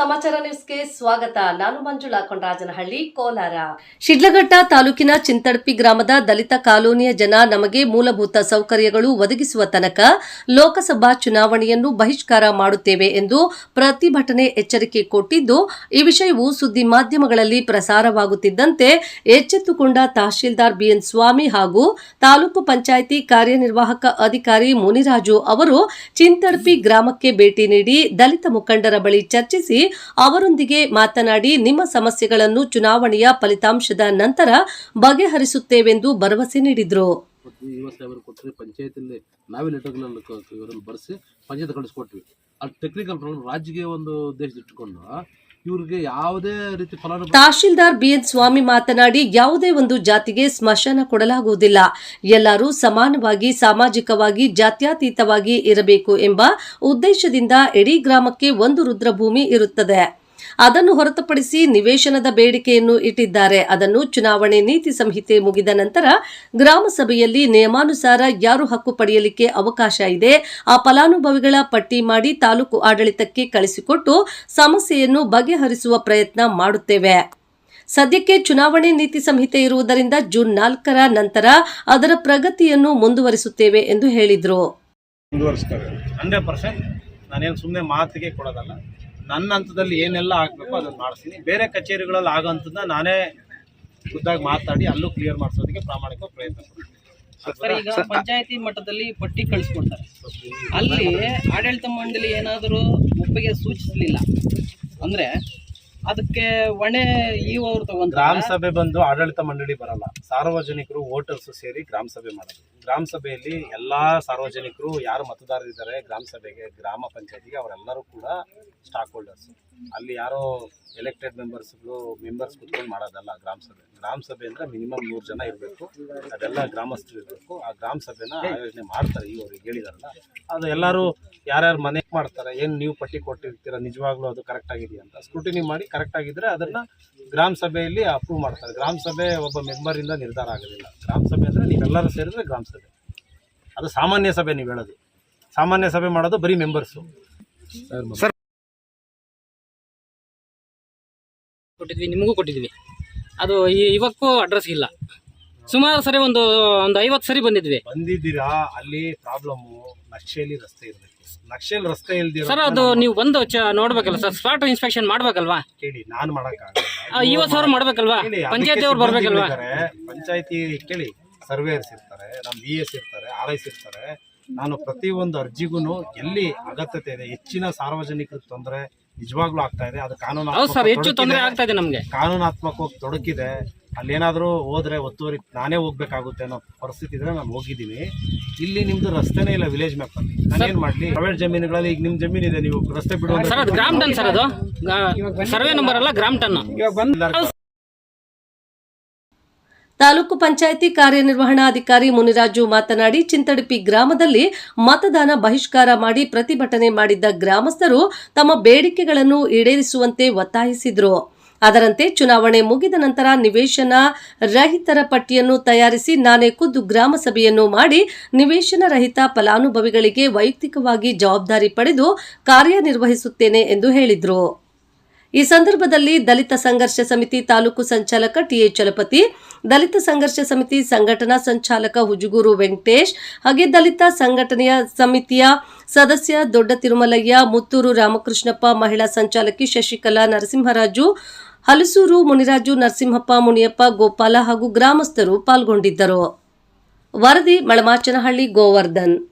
ಸಮಾಚಾರ ನ್ಯೂಸ್ಗೆ ಸ್ವಾಗತ. ನಾನು ಮಂಜುಳಾ ಕೊಂಡರಾಜನಹಳ್ಳಿ, ಕೋಲಾರ. ಶಿಡ್ಲಘಟ್ಟ ತಾಲೂಕಿನ ಚಿಂತಡ್ಪಿ ಗ್ರಾಮದ ದಲಿತ ಕಾಲೋನಿಯ ಜನ ನಮಗೆ ಮೂಲಭೂತ ಸೌಕರ್ಯಗಳು ಒದಗಿಸುವ ತನಕ ಲೋಕಸಭಾ ಚುನಾವಣೆಯನ್ನು ಬಹಿಷ್ಕಾರ ಮಾಡುತ್ತೇವೆ ಎಂದು ಪ್ರತಿಭಟನೆ ಎಚ್ಚರಿಕೆ ಕೊಟ್ಟಿದ್ದು, ಈ ವಿಷಯವು ಸುದ್ದಿ ಮಾಧ್ಯಮಗಳಲ್ಲಿ ಪ್ರಸಾರವಾಗುತ್ತಿದ್ದಂತೆ ಎಚ್ಚೆತ್ತುಕೊಂಡ ತಹಶೀಲ್ದಾರ್ ಬಿಎನ್ ಸ್ವಾಮಿ ಹಾಗೂ ತಾಲೂಕು ಪಂಚಾಯಿತಿ ಕಾರ್ಯನಿರ್ವಾಹಕ ಅಧಿಕಾರಿ ಮುನಿರಾಜು ಅವರು ಚಿಂತಡ್ಪಿ ಗ್ರಾಮಕ್ಕೆ ಭೇಟಿ ನೀಡಿ ದಲಿತ ಮುಖಂಡರ ಬಳಿ ಚರ್ಚಿಸಿ ಅವರೊಂದಿಗೆ ಮಾತನಾಡಿ ನಿಮ್ಮ ಸಮಸ್ಯೆಗಳನ್ನು ಚುನಾವಣೆಯ ಫಲಿತಾಂಶದ ನಂತರ ಬಗೆಹರಿಸುತ್ತೇವೆಂದು ಭರವಸೆ ನೀಡಿದರು. ಪಂಚಾಯತ್ ಕಳಿಸ್ಕೊಟ್ವಿ. ಅದು ಟೆಕ್ನಿಕಲ್ ಪ್ರಾಬ್ಲಮ್ ರಾಜ್ಯಕ್ಕೆ ಒಂದು ಉದ್ದೇಶ ಇಟ್ಟುಕೊಂಡು ಇವ್ರಿಗೆ ಯಾವುದೇ ರೀತಿ ಫಲಾನುಭವಿ ತಹಶೀಲ್ದಾರ್ ಬಿಎನ್ ಸ್ವಾಮಿ ಮಾತನಾಡಿ, ಯಾವುದೇ ಒಂದು ಜಾತಿಗೆ ಸ್ಮಶಾನ ಕೊಡಲಾಗುವುದಿಲ್ಲ. ಎಲ್ಲರೂ ಸಮಾನವಾಗಿ, ಸಾಮಾಜಿಕವಾಗಿ, ಜಾತ್ಯತೀತವಾಗಿ ಇರಬೇಕು ಎಂಬ ಉದ್ದೇಶದಿಂದ ಇಡೀ ಗ್ರಾಮಕ್ಕೆ ಒಂದು ರುದ್ರಭೂಮಿ ಇರುತ್ತದೆ. ಅದನ್ನು ಹೊರತುಪಡಿಸಿ ನಿವೇಶನದ ಬೇಡಿಕೆಯನ್ನು ಇಟ್ಟಿದ್ದಾರೆ. ಅದನ್ನು ಚುನಾವಣೆ ನೀತಿ ಸಂಹಿತೆ ಮುಗಿದ ನಂತರ ಗ್ರಾಮ ಸಭೆಯಲ್ಲಿ ನಿಯಮಾನುಸಾರ ಯಾರು ಹಕ್ಕು ಪಡೆಯಲಿಕ್ಕೆ ಅವಕಾಶ ಇದೆ, ಆ ಫಲಾನುಭವಿಗಳ ಪಟ್ಟಿ ಮಾಡಿ ತಾಲೂಕು ಆಡಳಿತಕ್ಕೆ ಕಳಿಸಿಕೊಟ್ಟು ಸಮಸ್ಯೆಯನ್ನು ಬಗೆಹರಿಸುವ ಪ್ರಯತ್ನ ಮಾಡುತ್ತೇವೆ. ಸದ್ಯಕ್ಕೆ ಚುನಾವಣೆ ನೀತಿ ಸಂಹಿತೆ ಇರುವುದರಿಂದ ಜೂನ್ ನಾಲ್ಕರ ನಂತರ ಅದರ ಪ್ರಗತಿಯನ್ನು ಮುಂದುವರಿಸುತ್ತೇವೆ ಎಂದು ಹೇಳಿದರು. ಹಂಡ್ರೆಡ್ ಪರ್ಸೆಂಟ್ ನಾನೇನು ಸುಮ್ಮನೆ ಮಾತಿಗೆ ಕೊಡೋದಲ್ಲ. ನನ್ನ ಹಂತದಲ್ಲಿ ಏನೆಲ್ಲ ಆಗಬೇಕು ಅದನ್ನು ಮಾಡಿಸ್ತೀನಿ. ಬೇರೆ ಕಚೇರಿಗಳಲ್ಲಿ ಆಗೋ ಹಂತದ ನಾನೇ ಖುದ್ದಾಗಿ ಮಾತಾಡಿ ಅಲ್ಲೂ ಕ್ಲಿಯರ್ ಮಾಡಿಸೋದಕ್ಕೆ ಪ್ರಾಮಾಣಿಕ ಪ್ರಯತ್ನ ಪಡ್ತೀನಿ ಸರ್ ಈಗ ಪಂಚಾಯತಿ ಮಟ್ಟದಲ್ಲಿ ಪಟ್ಟಿ ಕಳಿಸ್ಕೊಡ್ತಾರೆ. ಅಲ್ಲಿ ಆಡಳಿತ ಮಂಡಳಿ ಏನಾದರೂ ಒಪ್ಪಿಗೆ ಸೂಚಿಸಲಿಲ್ಲ ಅಂದ್ರೆ ಅದಕ್ಕೆ ಹೊಣೆ ಈ ಅವ್ರು ತಗೊಂಡು ಗ್ರಾಮ ಸಭೆ ಬಂದು ಆಡಳಿತ ಮಂಡಳಿ ಬರಲ್ಲ. ಸಾರ್ವಜನಿಕರು ವೋಟರ್ಸ್ ಸೇರಿ ಗ್ರಾಮ ಸಭೆ ಮಾಡೋದು. ಗ್ರಾಮ ಸಭೆಯಲ್ಲಿ ಎಲ್ಲ ಸಾರ್ವಜನಿಕರು, ಯಾರು ಮತದಾರರಿದ್ದಾರೆ ಗ್ರಾಮ ಸಭೆಗೆ, ಗ್ರಾಮ ಪಂಚಾಯತಿಗೆ ಅವರೆಲ್ಲರೂ ಕೂಡ ಸ್ಟಾಕ್ ಹೋಲ್ಡರ್ಸ್. ಅಲ್ಲಿ ಯಾರೋ ಎಲೆಕ್ಟೆಡ್ ಮೆಂಬರ್ಸ್ಗಳು ಮೆಂಬರ್ಸ್ ಕುತ್ಕೊಂಡು ಮಾಡೋದಲ್ಲ ಗ್ರಾಮ ಸಭೆ. ಗ್ರಾಮ ಸಭೆ ಅಂದರೆ ಮಿನಿಮಮ್ ನೂರು ಜನ ಇರಬೇಕು. ಅದೆಲ್ಲ ಗ್ರಾಮಸ್ಥರು ಇರಬೇಕು. ಆ ಗ್ರಾಮ ಸಭೆನ ಆಯೋಜನೆ ಮಾಡ್ತಾರೆ ಈ ಅವ್ರಿಗೆ ಹೇಳಿದಾರಲ್ಲ. ಅದು ಎಲ್ಲರೂ ಯಾರ್ಯಾರು ಮನೆ ಮಾಡ್ತಾರೆ, ಏನು ನೀವು ಪಟ್ಟಿ ಕೊಟ್ಟಿರ್ತೀರ, ನಿಜವಾಗ್ಲೂ ಅದು ಕರೆಕ್ಟ್ ಆಗಿದೆಯಾ ಅಂತ ಸ್ಕ್ರೂಟಿನಿ ಮಾಡಿ ಕರೆಕ್ಟ್ ಆಗಿದ್ರೆ ಅದನ್ನ ಗ್ರಾಮ ಸಭೆಯಲ್ಲಿ ಅಪ್ರೂವ್ ಮಾಡ್ತಾರೆ. ಗ್ರಾಮ ಸಭೆ ಒಬ್ಬ ಮೆಂಬರಿಂದ ನಿರ್ಧಾರ ಆಗೋದಿಲ್ಲ. ಗ್ರಾಮ ಸಭೆ ಅಂದರೆ ನೀವೆಲ್ಲರೂ ಸೇರಿದ್ರೆ ಗ್ರಾಮ ಸಭೆ ಅದು ಸಾಮಾನ್ಯ ಸಭೆ ನೀವು ಹೇಳೋದು. ಸಾಮಾನ್ಯ ಸಭೆ ಮಾಡೋದು ಬರೀ ಮೆಂಬರ್ಸು ಕೊಟ್ಟಿದ್ವಿ ನಿಮಗೂ ಕೊಟ್ಟಿದ್ವಿ. ಅದು ಈ- ಇವಕ್ಕೂ ಅಡ್ರೆಸ್ ಇಲ್ಲ. ಸುಮಾರು ಸರಿ ಒಂದು ಒಂದು ಐವತ್ತು ಸರಿ ಬಂದಿದ್ವಿ. ಬಂದಿದ್ದೀರಾ? ಅಲ್ಲಿ ಪ್ರಾಬ್ಲಮ್ ನಕ್ಷೆಯಲ್ಲಿ ರಸ್ತೆ ಇರಬೇಕು. ನಕ್ಷೆಯಲ್ಲಿ ರಸ್ತೆ ಇಲ್ದಿರ ಸರ್ ಅದು ನೀವು ಬಂದು ಚ ನೋಡ್ಬೇಕಲ್ಲ ಸರ್ ಸ್ಪಾಟ್ ಇನ್ಸ್ಪೆಕ್ಷನ್ ಮಾಡ್ಬೇಕಲ್ವಾ? ಕೇಳಿ ನಾನು ಮಾಡೋಕ್ಕಾಗಲ್ಲ. ಆ, ಇವತ್ತು ಸಾವಿರ ಮಾಡ್ಬೇಕಲ್ವಾ? ಪಂಚಾಯತಿ ಅವ್ರು ಬರ್ಬೇಕಲ್ವಾ? ಪಂಚಾಯತಿ ಕೇಳಿ ಸರ್ವೇಯರ್ಸ್ ಇರ್ತಾರೆ ನಮ್ಮ ಬಿ ಎಸ್ ಇರ್ತಾರೆ. ಇರ್ತಾರೆ ನಾನು ಪ್ರತಿಯೊಂದು ಅರ್ಜಿಗೂ ಎಲ್ಲಿ ಅಗತ್ಯತೆ ಇದೆ ಹೆಚ್ಚಿನ ಸಾರ್ವಜನಿಕರಿಗೆ ತೊಂದರೆ ನಿಜವಾಗ್ಲೂ ಆಗ್ತಾ ಇದೆ. ಅದು ಕಾನೂನು ಹೌದು ಸರ್ ಹೆಚ್ಚು ತೊಂದರೆ ಆಗ್ತಾ ಇದೆ ನಮಗೆ. ಕಾನೂನಾತ್ಮಕವಾಗಿ ತೊಡಕಿದೆ. ಅಲ್ಲೇನಾದರೂ ಹೋದ್ರೆ ಒತ್ತುವರಿ ನಾನೇ ಹೋಗ್ಬೇಕಾಗುತ್ತೆ ಅನ್ನೋ ಪರಿಸ್ಥಿತಿ ಇದ್ರೆ ನಾನು ಹೋಗಿದ್ದೀನಿ. ಇಲ್ಲಿ ನಿಮ್ದು ರಸ್ತೆನೇ ಇಲ್ಲ ವಿಲೇಜ್ ಮ್ಯಾಪ್ ಅಲ್ಲಿ. ನಾನೇನ್ ಮಾಡ್ಲಿ? ಪ್ರೈವೇಟ್ ಜಮೀನುಗಳಲ್ಲಿ ಈಗ ನಿಮ್ ಜಮೀನ್ ಇದೆ ನೀವು ರಸ್ತೆ ಬಿಡುವ ಸರ್ ಅದು ಗ್ರಾಮ್ ಟನ್ ಸರ್ ಅದು. ಸರ್ವೆ ನಂಬರ್ ಅಲ್ಲ ಗ್ರಾಮ್ ಟನ್ ತಾಲೂಕು ಪಂಚಾಯಿತಿ ಕಾರ್ಯನಿರ್ವಹಣಾಧಿಕಾರಿ ಮುನಿರಾಜು ಮಾತನಾಡಿ, ಚಿಂತಡಿಪಿ ಗ್ರಾಮದಲ್ಲಿ ಮತದಾನ ಬಹಿಷ್ಕಾರ ಮಾಡಿ ಪ್ರತಿಭಟನೆ ಮಾಡಿದ್ದ ಗ್ರಾಮಸ್ಥರು ತಮ್ಮ ಬೇಡಿಕೆಗಳನ್ನು ಈಡೇರಿಸುವಂತೆ ಒತ್ತಾಯಿಸಿದರು. ಅದರಂತೆ ಚುನಾವಣೆ ಮುಗಿದ ನಂತರ ನಿವೇಶನ ರಹಿತರ ಪಟ್ಟಿಯನ್ನು ತಯಾರಿಸಿ ನಾನೇ ಖುದ್ದು ಗ್ರಾಮ ಸಭೆಯನ್ನು ಮಾಡಿ ನಿವೇಶನ ರಹಿತ ಫಲಾನುಭವಿಗಳಿಗೆ ವೈಯಕ್ತಿಕವಾಗಿ ಜವಾಬ್ದಾರಿ ಪಡೆದು ಕಾರ್ಯನಿರ್ವಹಿಸುತ್ತೇನೆ ಎಂದು ಹೇಳಿದರು. ಈ ಸಂದರ್ಭದಲ್ಲಿ ದಲಿತ ಸಂಘರ್ಷ ಸಮಿತಿ ತಾಲೂಕು ಸಂಚಾಲಕ ಟಿಎ ಚಲಪತಿ, ದಲಿತ ಸಂಘರ್ಷ ಸಮಿತಿ ಸಂಘಟನಾ ಸಂಚಾಲಕ ಹುಜುಗೂರು ವೆಂಕಟೇಶ್ ಹಾಗೆ ದಲಿತ ಸಂಘಟನೆಯ ಸಮಿತಿಯ ಸದಸ್ಯ ದೊಡ್ಡ ತಿರುಮಲಯ್ಯ, ಮುತ್ತೂರು ರಾಮಕೃಷ್ಣಪ್ಪ, ಮಹಿಳಾ ಸಂಚಾಲಕಿ ಶಶಿಕಲಾ ನರಸಿಂಹರಾಜು, ಹಲಸೂರು ಮುನಿರಾಜು ನರಸಿಂಹಪ್ಪ, ಮುನಿಯಪ್ಪ, ಗೋಪಾಲ ಹಾಗೂ ಗ್ರಾಮಸ್ಥರು ಪಾಲ್ಗೊಂಡಿದ್ದರು. ವರದಿ, ಮಳಮಾಚನಹಳ್ಳಿ, ಗೋವರ್ಧನ್.